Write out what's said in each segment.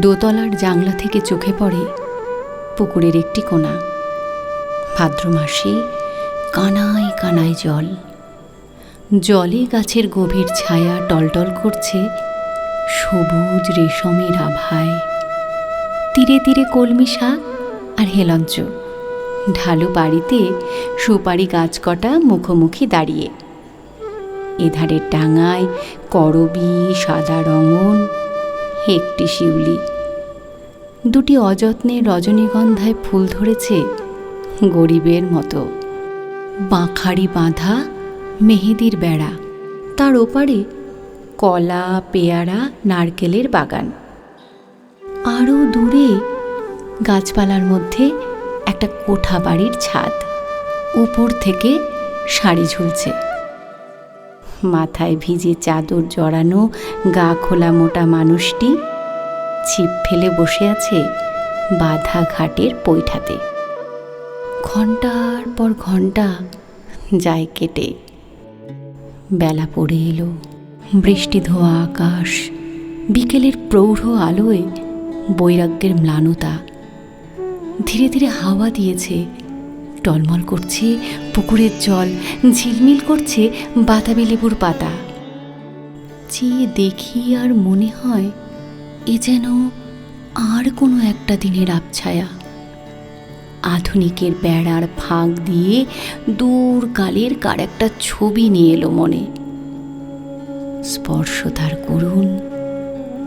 দোতলার জাংলা থেকে চোখে পড়ে পুকুরের একটি কোণা ভাদ্র মাসে কানায় কানায় জল। জলে গাছের গভীর ছায়া টলটল করছে সবুজ রেশমের আভায়। তীরে তীরে কলমি শাক আর হেলঞ্চ। ঢালু বাড়িতে সুপারি গাছ কটা মুখোমুখি দাঁড়িয়ে। এধারের ডাঙায় করবি সাদা রঙন একটি শিউলি। দুটি অযত্নে রজনীগন্ধায় ফুল ধরেছে গরিবের মতো। বাঁখারি বাঁধা মেহেদির বেড়া। তার ওপারে কলা, পেয়ারা, নারকেলের বাগান। আরও দূরে গাছপালার মধ্যে একটা কোঠা বাড়ির ছাদ। উপর থেকে শাড়ি ঝুলছে। মাথায় ভিজে চাদর জড়ানো, গা খোলা মোটা মানুষটি ছিপ ফেলে বসে আছে বাধা ঘাটের পৈঠাতে। ঘণ্টার পর ঘণ্টা যায় কেটে। বেলা পড়ে এলো, বৃষ্টি ধোয়া আকাশ, বিকেলের প্রৌঢ় আলোয় বৈরাগ্যের ম্লানতা। ধীরে ধীরে হাওয়া দিয়েছে টলমল করছে, পুকুরের জল ঝিলমিল করছে বাতাবি লেবুর পাতা। চেয়ে দেখি আর মনে হয় এ যেন আর কোনো একটা দিনের আবছায়া। আধুনিকের বেড়ার ফাঁক দিয়ে দূর কালের কার একটা ছবি নিয়ে এলো মনে। স্পর্শ তার করুণ,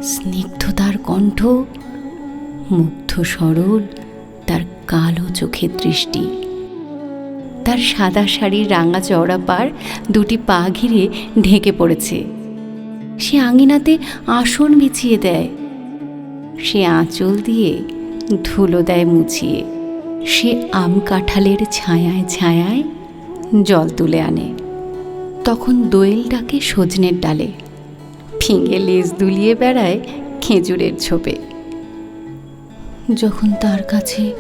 স্নিগ্ধতার কণ্ঠ, মুগ্ধ সরল, তার কালো চোখের দৃষ্টি। তার সাদা শাড়ির রাঙা চওড়া পার দুটি পা ঘিরে ঢেকে পড়েছে। সে আঙিনাতে আসন বিছিয়ে দেয়। সে আঁচল দিয়ে ধুলো দেয় মুছিয়ে। সে আম কাঁঠালের ছায়ায় ছায়ায় জল তুলে আনে। তখন দোয়েল ডাকে সজনের ডালে। ফিঙে লেজ দুলিয়ে বেড়ায় খেজুরের ছোপে। যখন তার কাছে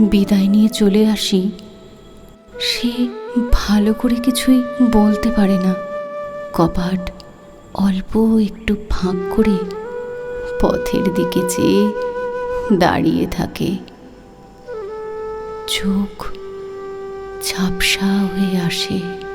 বিদায় নিয়ে চলে আসি সে ভালো করে কিছুই বলতে পারে না। কপাট অল্প একটু ফাঁক করে পথের দিকে চেয়ে দাঁড়িয়ে থাকে। চোখ ঝাপসা হয়ে আসে।